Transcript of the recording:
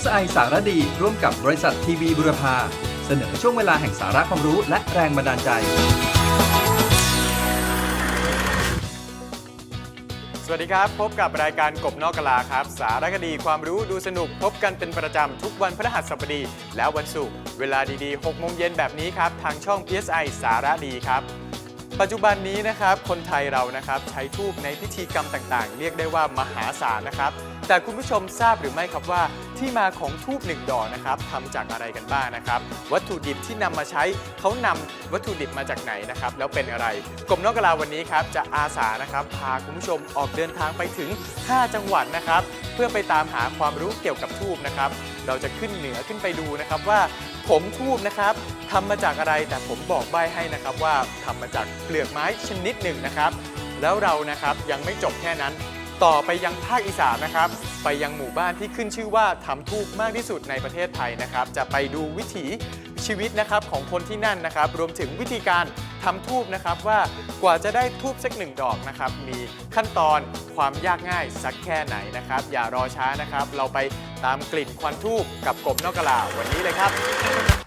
PSI สารดี ร่วมกับบริษัททีวีบุรพา เสนอช่วงเวลาแห่งสาระความรู้และแรงบันดาลใจ สวัสดีครับ พบกับรายการกบนอกกะลาครับ สารคดีความรู้ดูสนุก พบกันเป็นประจำทุกวันพฤหัสบดี และวันศุกร์เวลาดีๆ 6 โมงเย็นแบบนี้ครับ ทางช่อง PSI สารดีครับปัจจุบันนี้นะครับคนไทยเรานะครับใช้ทูบในพิธีกรรมต่างๆ เรียกได้ว่ามหาศาลนะครับ แต่คุณผู้ชมทราบหรือไม่ครับว่าที่มาของทูบหนึ่งดอกนะครับทำจากอะไรกันบ้างนะครับ วัตถุดิบที่นำมาใช้เขานำวัตถุดิบมาจากไหนนะครับแล้วเป็นอะไรกรมนกกะลาวันนี้ครับจะอาสานะครับพาคุณผู้ชมออกเดินทางไปถึง 5 จังหวัดนะครับ เพื่อไปตามหาความรู้เกี่ยวกับทูบนะครับเราจะขึ้นเหนือขึ้นไปดูนะครับว่าผมทูบนะครับทำมาจากอะไรแต่ผมบอกใบให้นะครับว่าทำมาจากเปลือกไม้ชนิดหนึ่งนะครับ แล้วเรานะครับยังไม่จบแค่นั้น ต่อไปยังภาคอีสานนะครับ ไปยังหมู่บ้านที่ขึ้นชื่อว่าทำทูบมากที่สุดในประเทศไทยนะครับ จะไปดูวิถีชีวิตนะครับของคนที่นั่นนะครับ รวมถึงวิธีการทำทูบนะครับว่ากว่าจะได้ทูบสักหนึ่งดอกนะครับ มีขั้นตอนความยากง่ายสักแค่ไหนนะครับ อย่ารอช้านะครับ เราไปตามกลิ่นควันทูบกับกบนอกกะลาวันนี้เลยครับ